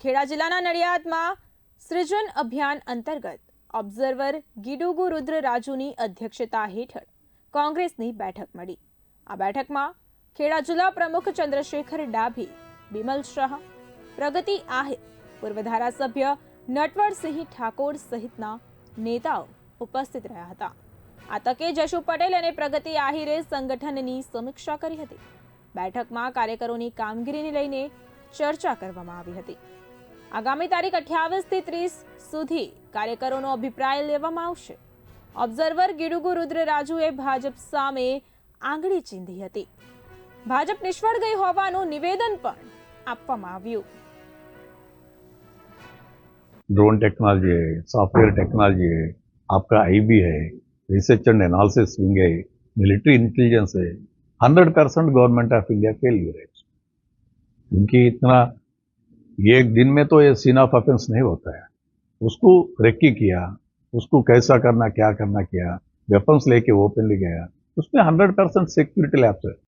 ખેડા જિલ્લાના નડિયાદમાં સૃજન અભિયાન અંતર્ગત ઓબ્ઝર્વર ગીડુગુ રુદ્ર રાજુની અધ્યક્ષતા હેઠળ કોંગ્રેસની બેઠક મળી. આ બેઠકમાં ખેડા જિલ્લા પ્રમુખ ચંદ્રશેખર ડાભી, બિમલ શાહ, પ્રગતિ આહિર, પૂર્વ ધારાસભ્ય નટવરસિંહ ઠાકોર સહિતના નેતાઓ ઉપસ્થિત રહ્યા હતા. આ તકે જશુ પટેલ અને પ્રગતિ આહિરે સંગઠનની સમીક્ષા કરી હતી. બેઠકમાં કાર્યકરોની કામગીરીને લઈને ચર્ચા કરવામાં આવી હતી. આગામી તારીખ અઠ્યાવીસ થી ત્રીસ સુધી કાર્યકરોનો અભિપ્રાય લેવામાં આવશે ઓબ્ઝર્વર ગીડુગુ રુદ્ર રાજુએ ભાજપ સામે આંગળી ચીંધી હતી ભાજપ નિષ્ફળ ગઈ હોવાનું નિવેદન પણ આપવામાં આવ્યું ड्रोन टेक्नोलॉजी है सॉफ्टवेयर टेक्नोलॉजी है आपका आईबी है रिसर्च एंड एनालिसिस विंग है मिलिट्री इंटेलिजेंस है hundred percent government of India के लिए है क्योंकि इतना एक दिन में तो ये सीन ऑफ़ ऑफेंस नहीं होता है। उसको रेक्की किया, उसको कैसा करना, क्या करना किया वेपन्स लेके ओपनली गया। उसमें हंड्रेड परसेंट सिक्योरिटी लैब्स है।